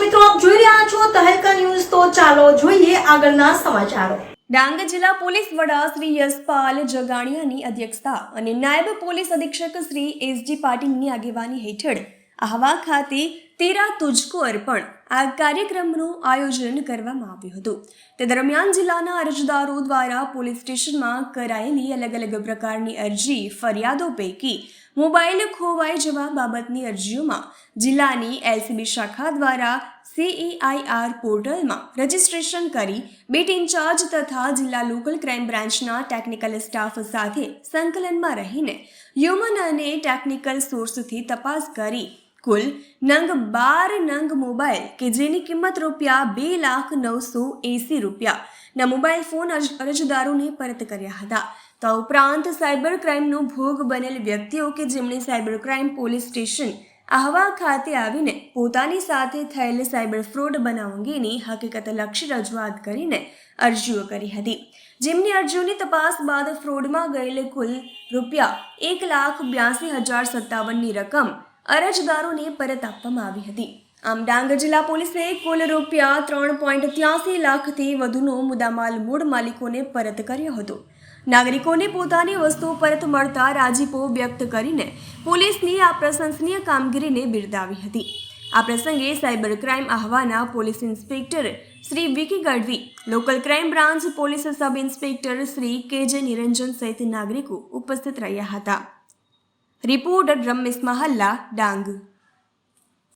મિત્રો, આપ જોઈ રહ્યા છો તહેલકા ન્યૂઝ. તો ચાલો જોઈએ આગળના સમાચારો. ડાંગ જિલ્લા પોલીસ વડા શ્રી યશપાલ જગાણિયાની અધ્યક્ષતા અને નાયબ પોલીસ અધિક્ષક શ્રી એસજી પાટીલની આગેવાની હેઠળ આહવા ખાતે તેરા તુજકો અર્પણ આ કાર્યક્રમનું આયોજન કરવામાં આવ્યું હતું. તે દરમિયાન જિલ્લાના અરજદારો દ્વારા પોલીસ સ્ટેશનમાં કરાયેલી અલગ અલગ પ્રકારની અરજી ફરિયાદો પૈકી મોબાઈલ ખોવાઈ જવા બાબતની અરજીઓમાં જિલ્લાની એલસીબી શાખા દ્વારા સીઈઆઈઆર પોર્ટલમાં રજીસ્ટ્રેશન કરી બીટ ઇન્ચાર્જ તથા જિલ્લા લોકલ ક્રાઇમ બ્રાન્ચના ટેકનિકલ સ્ટાફ સાથે સંકલનમાં રહીને હ્યુમન અને ટેકનિકલ સોર્સથી તપાસ કરી. કુલ નંગ બાર નંગ મોબાઈલ કે જેની કિંમત રૂપિયા બે લાખ નવસો એંસી રૂપિયાના મોબાઈલ ફોન અરજદારોને પરત કર્યા હતા. તો ઉપરાંત સાયબર ક્રાઇમનો ભોગ બનેલ વ્યક્તિઓ કે જેમણે cyber crime police station Ahwa ખાતે આવીને પોતાની સાથે થયેલ સાયબર ફ્રોડ બનાવ અંગેની હકીકતલક્ષી રજૂઆત કરીને અરજીઓ કરી હતી. જેમની અરજીઓની તપાસ બાદ ફ્રોડમાં ગયેલ કુલ રૂપિયા એક લાખ બ્યાસી હજાર સત્તાવનની રકમ અરજદારોને પરત આપવામાં આવી હતી. આમ ડાંગ જિલ્લા પોલીસે કુલ રૂપિયા ત્રણ પોઈન્ટ ત્યાસી લાખથી વધુનો મુદ્દામાલ મૂળ માલિકોને પરત કર્યો હતો. નાગરિકોને પોતાની વસ્તુઓ પરત મળતા રાજીપો વ્યક્ત કરીને પોલીસની આ પ્રશંસનીય કામગીરીને બિરદાવી હતી. આ પ્રસંગે cyber crime આહવાના police inspector Shri Vicky Gadhvi, local crime branch police sub inspector Shri K J Niranjan સહિત નાગરિકો ઉપસ્થિત રહ્યા હતા. રિપોર્ટર રમેશ મહલ્લા, ડાંગ.